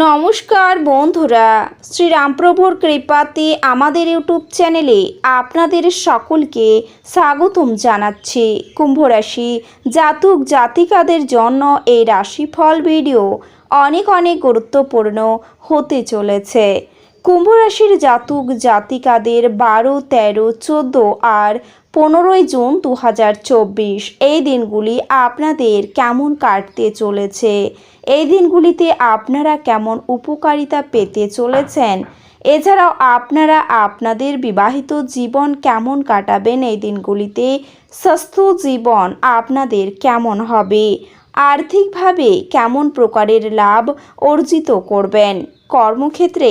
নমস্কার বন্ধুরা, শ্রীরামপ্রভুর কৃপাতে আমাদের ইউটিউব চ্যানেলে আপনাদের সকলকে স্বাগতম জানাচ্ছি। কুম্ভ রাশি জাতক জাতিকাদের জন্য এই রাশিফল ভিডিও অনেক অনেক গুরুত্বপূর্ণ হতে চলেছে। কুম্ভ রাশির জাতক জাতিকাদের বারো, তেরো, চোদ্দ আর পনেরোই জুন দু হাজার চব্বিশ। এই দিনগুলি আপনাদের কেমন কাটতে চলেছে? এই দিনগুলিতে আপনারা কেমন উপকারিতা পেতে চলেছেন? এছাড়াও আপনারা আপনাদের বিবাহিত জীবন কেমন কাটাবেন এই দিনগুলিতে? স্বাস্থ্য জীবন আপনাদের কেমন হবে? আর্থিকভাবে কেমন প্রকারের লাভ অর্জিত করবেন? কর্মক্ষেত্রে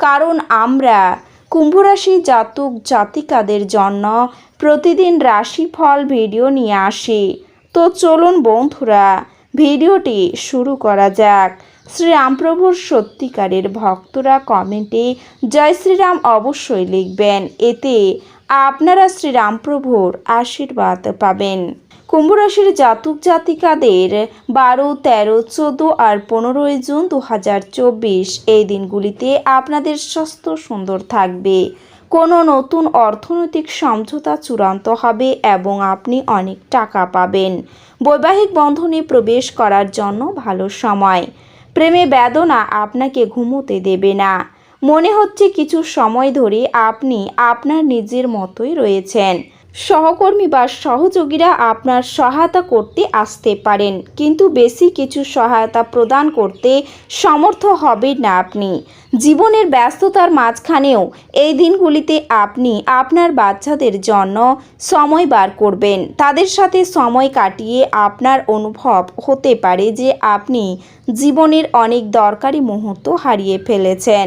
কারণ আমরা কুম্ভরাশি জাতক জাতিকাদের জন্য প্রতিদিন রাশিফল ভিডিও নিয়ে আসি। তো চলুন বন্ধুরা, ভিডিওটি শুরু করা যাক। শ্রীরামপ্রভুর সত্যিকারের ভক্তরা কমেন্টে জয় শ্রীরাম অবশ্যই লিখবেন। এতে আপনারা শ্রীরামপ্রভুর আশীর্বাদ পাবেন। কুম্ভ রাশির জাতক জাতিকাদের বারো, তেরো, চোদ্দ আর পনেরোই জুন দু হাজার চব্বিশ এই দিনগুলিতে আপনাদের স্বাস্থ্য সুন্দর থাকবে। কোনো নতুন অর্থনৈতিক সমঝোতা চূড়ান্ত হবে এবং আপনি অনেক টাকা পাবেন। বৈবাহিক বন্ধনে প্রবেশ করার জন্য ভালো সময়। প্রেমে বেদনা আপনাকে ঘুমোতে দেবে না। মনে হচ্ছে কিছু সময় ধরে আপনি আপনার নিজের মতোই রয়েছেন। সহকর্মী বা সহযোগীরা আপনার সহায়তা করতে আসতে পারেন, কিন্তু বেশি কিছু সহায়তা প্রদান করতে সমর্থ হবেন না আপনি। জীবনের ব্যস্ততার মাঝখানেও এই দিনগুলিতে আপনি আপনার বাচ্চাদের জন্য সময় বার করবেন। তাদের সাথে সময় কাটিয়ে আপনার অনুভব হতে পারে যে আপনি জীবনের অনেক দরকারি মুহূর্ত হারিয়ে ফেলেছেন।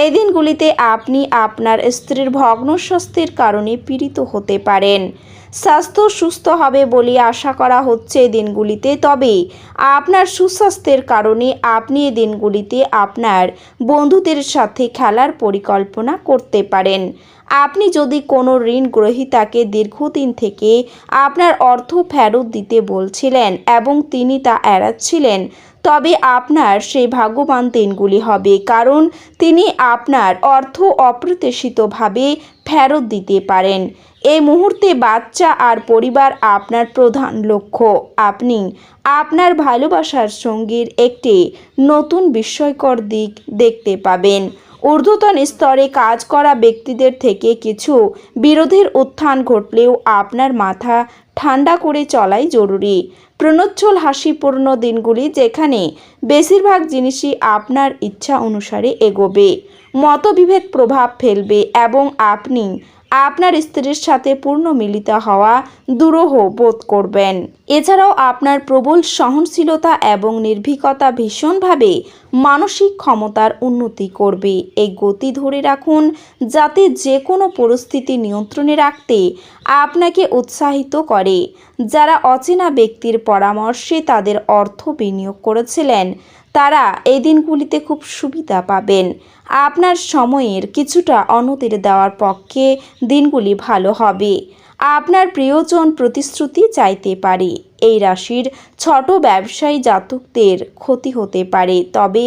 এই দিনগুলিতে আপনি আপনার স্ত্রীর ভগ্ন স্বাস্থ্যের কারণে পীড়িত হতে পারেন। স্বাস্থ্য সুস্থ হবে বলে আশা করা হচ্ছে এই দিনগুলিতে। তবে আপনার সুস্বাস্থ্যের কারণে আপনি এই দিনগুলিতে আপনার বন্ধুদের সাথে খেলার পরিকল্পনা করতে পারেন। আপনি যদি কোনো ঋণ গ্রহীতাকে দীর্ঘদিন থেকে আপনার অর্থ ফেরত দিতে বলছিলেন এবং তিনি তা এড়াচ্ছিলেন তবে আপনার সেই ভাগ্যবান দিনগুলি হবে, কারণ তিনি আপনার অর্থ অপ্রত্যাশিতভাবে ফেরত দিতে পারেন। এই মুহূর্তে বাচ্চা আর পরিবার আপনার প্রধান লক্ষ্য। আপনি আপনার ভালোবাসার সঙ্গীর একটি নতুন বিস্ময়কর দিক দেখতে পাবেন। ঊর্ধ্বতন স্তরে কাজ করা ব্যক্তিদের থেকে কিছু বিরোধের উত্থান ঘটলেও আপনার মাথা ঠান্ডা করে চলাই জরুরি। প্রণচ্ছল হাসিপূর্ণ দিনগুলি যেখানে বেশিরভাগ জিনিসই আপনার ইচ্ছা অনুসারে এগোবে। মতবিভেদ প্রভাব ফেলবে এবং আপনি আপনার স্ত্রীর সাথে পূর্ণ মিলিত হওয়া দুরূহ বোধ করবেন। এছাড়াও আপনার প্রবল সহনশীলতা এবং নির্ভীকতা ভীষণভাবে মানসিক ক্ষমতার উন্নতি করবে। এই গতি ধরে রাখুন, যাতে যে কোনো পরিস্থিতি নিয়ন্ত্রণে রাখতে আপনাকে উৎসাহিত করে। যারা অচেনা ব্যক্তির পরামর্শে তাদের অর্থ বিনিয়োগ করেছিলেন তারা এই দিনগুলিতে খুব সুবিধা পাবেন। আপনার সময়ের কিছুটা অনতির দেওয়ার পক্ষে দিনগুলি ভালো হবে। আপনার প্রিয়জন প্রতিশ্রুতি চাইতে পারে। এই রাশির ছোট ব্যবসায়ী জাতকদের ক্ষতি হতে পারে, তবে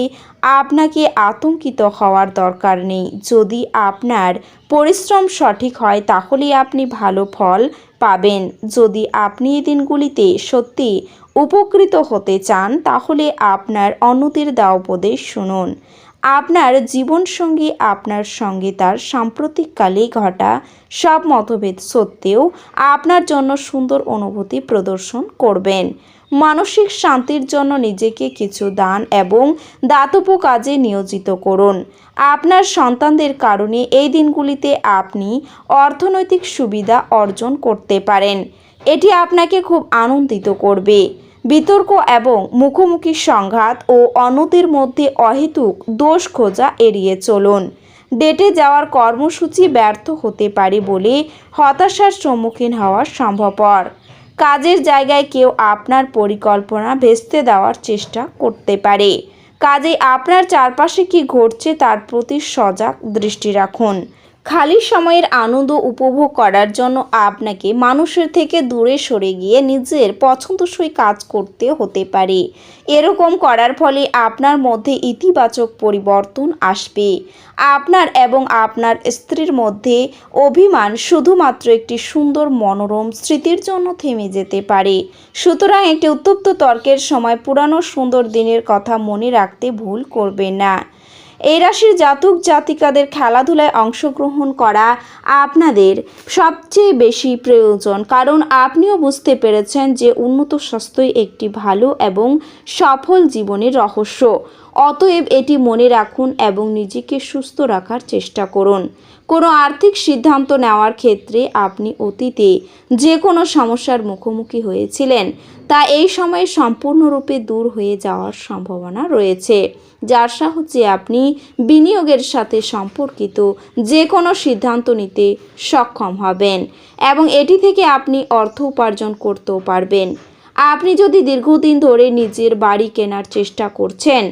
আপনাকে আতঙ্কিত হওয়ার দরকার নেই। যদি আপনার পরিশ্রম সঠিক হয় তাহলে আপনি ভালো ফল পাবেন। যদি আপনি এই দিনগুলিতে সত্যি উপকৃত হতে চান, তাহলে আপনার অন্যদের দেওয়া উপদেশ শুনুন। আপনার জীবনসঙ্গী আপনার সঙ্গে তার সাম্প্রতিককালে ঘটা সব মতভেদ সত্ত্বেও আপনার জন্য সুন্দর অনুভূতি প্রদর্শন করবেন। মানসিক শান্তির জন্য নিজেকে কিছু দান এবং দাতব্য কাজে নিয়োজিত করুন। আপনার সন্তানদের কারণে এই দিনগুলিতে আপনি অর্থনৈতিক সুবিধা অর্জন করতে পারেন। এটি আপনাকে খুব আনন্দিত করবে। বিতর্ক এবং মুখোমুখি সংঘাত ও অন্যদের মধ্যে অহেতুক দোষ খোঁজা এড়িয়ে চলুন। ডেটে যাওয়ার কর্মসূচি ব্যর্থ হতে পারে বলে হতাশার সম্মুখীন হওয়া সম্ভবপর। কাজের জায়গায় কেউ আপনার পরিকল্পনা ভেস্তে দেওয়ার চেষ্টা করতে পারে। কাজে আপনার চারপাশে কি ঘটছে তার প্রতি সজাগ দৃষ্টি রাখুন। খালি সময়ের আনন্দ উপভোগ করার জন্য আপনাকে মানুষের থেকে দূরে সরে গিয়ে নিজের পছন্দসই কাজ করতে হতে পারে। এরকম করার ফলে আপনার মধ্যে ইতিবাচক পরিবর্তন আসবে। আপনার এবং আপনার স্ত্রীর মধ্যে অভিমান শুধুমাত্র একটি সুন্দর মনোরম স্মৃতির জন্য থেমে যেতে পারে। সুতরাং একটি উত্তপ্ত তর্কের সময় পুরানো সুন্দর দিনের কথা মনে রাখতে ভুল করবেন না। এই রাশির জাতক জাতিকাদের খেলাধুলায় অংশগ্রহণ করা আপনাদের সবচেয়ে বেশি প্রয়োজন। কারণ আপনিও বুঝতে পেরেছেন যে উন্নত স্বাস্থ্যই একটি ভালো এবং সফল জীবনের রহস্য। অতএব এটি মনে রাখুন এবং নিজেকে সুস্থ রাখার চেষ্টা করুন। কোনো আর্থিক সিদ্ধান্ত নেওয়ার ক্ষেত্রে আপনি অতীতে যে কোনো সমস্যার মুখোমুখি হয়েছিলেন, তা এই সময়ে সম্পূর্ণরূপে দূর হয়ে যাওয়ার সম্ভাবনা রয়েছে, যার সাহায্যে আপনি বিনিয়োগের সাথে সম্পর্কিত যে কোনো সিদ্ধান্ত নিতে সক্ষম হবেন এবং এটি থেকে আপনি অর্থ উপার্জন করতেও পারবেন। আপনি যদি দীর্ঘদিন ধরে নিজের বাড়ি কেনার চেষ্টা করছেন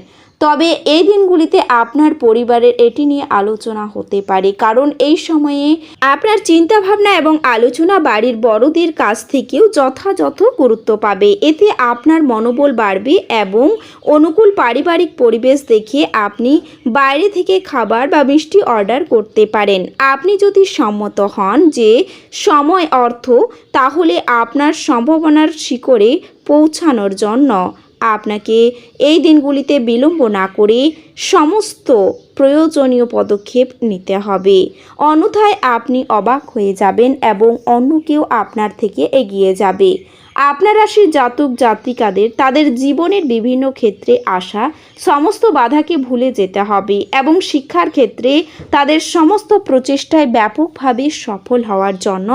তবে এই দিনগুলিতে আপনার পরিবারের এটি নিয়ে আলোচনা হতে পারে। কারণ এই সময়ে আপনার চিন্তাভাবনা এবং আলোচনা বাড়ির বড়দের কাছ থেকেও যথাযথ গুরুত্ব পাবে। এতে আপনার মনোবল বাড়বে এবং অনুকূল পারিবারিক পরিবেশ দেখে আপনি বাইরে থেকে খাবার বা মিষ্টি অর্ডার করতে পারেন। আপনি যদি সম্মত হন যে সময় অর্থ, তাহলে আপনার সম্ভাবনার শিকড়ে পৌঁছানোর জন্য আপনাকে এই দিনগুলিতে বিলম্ব না করে সমস্ত প্রয়োজনীয় পদক্ষেপ নিতে হবে। অন্যথায় আপনি অবাক হয়ে যাবেন এবং অন্য কেউ আপনার থেকে এগিয়ে যাবে। আপনার রাশির জাতক জাতিকাদের, তাদের জীবনের বিভিন্ন ক্ষেত্রে আসা সমস্ত বাধাকে ভুলে যেতে হবে এবং শিক্ষার ক্ষেত্রে তাদের সমস্ত প্রচেষ্টায় ব্যাপকভাবে সফল হওয়ার জন্য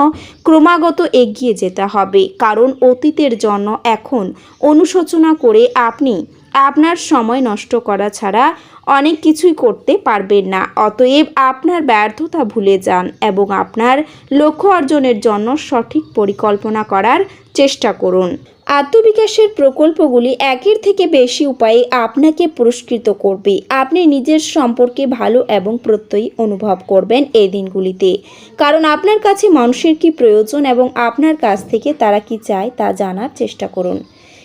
ক্রমাগত এগিয়ে যেতে হবে। কারণ অতীতের জন্য এখন অনুশোচনা করে আপনি আপনার সময় নষ্ট করা ছাড়া অনেক কিছুই করতে পারবেন না। অতএব আপনার ব্যর্থতা ভুলে যান এবং আপনার লক্ষ্য অর্জনের জন্য সঠিক পরিকল্পনা করার চেষ্টা করুন। আত্মবিকাশের প্রকল্পগুলি একের থেকে বেশি উপায়ে আপনাকে পুরস্কৃত করবে। আপনি নিজের সম্পর্কে ভালো এবং প্রত্যয়ী অনুভব করবেন এই দিনগুলিতে। কারণ আপনার কাছে মানুষের কি প্রয়োজন এবং আপনার কাছ থেকে তারা কি চায় তা জানার চেষ্টা করুন।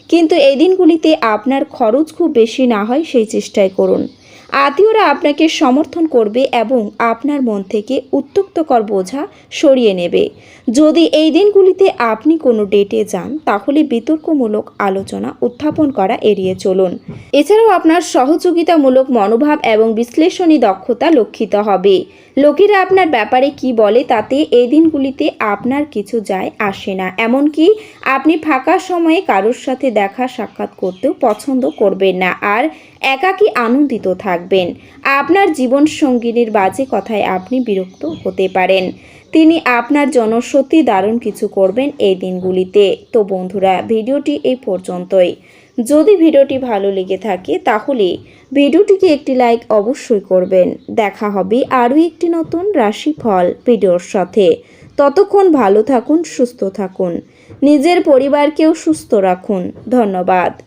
কিন্তু এই দিনগুলিতে আপনার খরচ খুব বেশি না হয় সেই চেষ্টাই করুন। আত্মীয়রা আপনাকে সমর্থন করবে এবং আপনার মন থেকে উত্তক্তকর বোঝা সরিয়ে নেবে। যদি এই দিনগুলিতে আপনি কোনো ডেটে যান, তাহলে বিতর্কমূলক আলোচনা উত্থাপন করা এড়িয়ে চলুন। এছাড়াও আপনার সহযোগিতামূলক মনোভাব এবং বিশ্লেষণী দক্ষতা লক্ষিত হবে। লোকেরা আপনার ব্যাপারে কি বলে, তাতে এই দিনগুলিতে আপনার কিছু যায় আসে না। এমনকি আপনি ফাঁকা সময়ে কারোর সাথে দেখা সাক্ষাৎ করতেও পছন্দ করবেন না। আর একাকী আনন্দিত থাকবেন। আপনার জীবন সঙ্গিনীর বাজে কথায় আপনি বিরক্ত হতে পারেন। তিনি আপনার জন্য সত্যি দারুণ কিছু করবেন এই দিনগুলিতে। তো বন্ধুরা, ভিডিওটি এই পর্যন্তই। যদি ভিডিওটি ভালো লেগে থাকে, তাহলে ভিডিওটিকে একটি লাইক অবশ্যই করবেন। দেখা হবে আরও একটি নতুন রাশিফল ভিডিওর সাথে। ততক্ষণ ভালো থাকুন, সুস্থ থাকুন। নিজের পরিবারকেও সুস্থ রাখুন। ধন্যবাদ।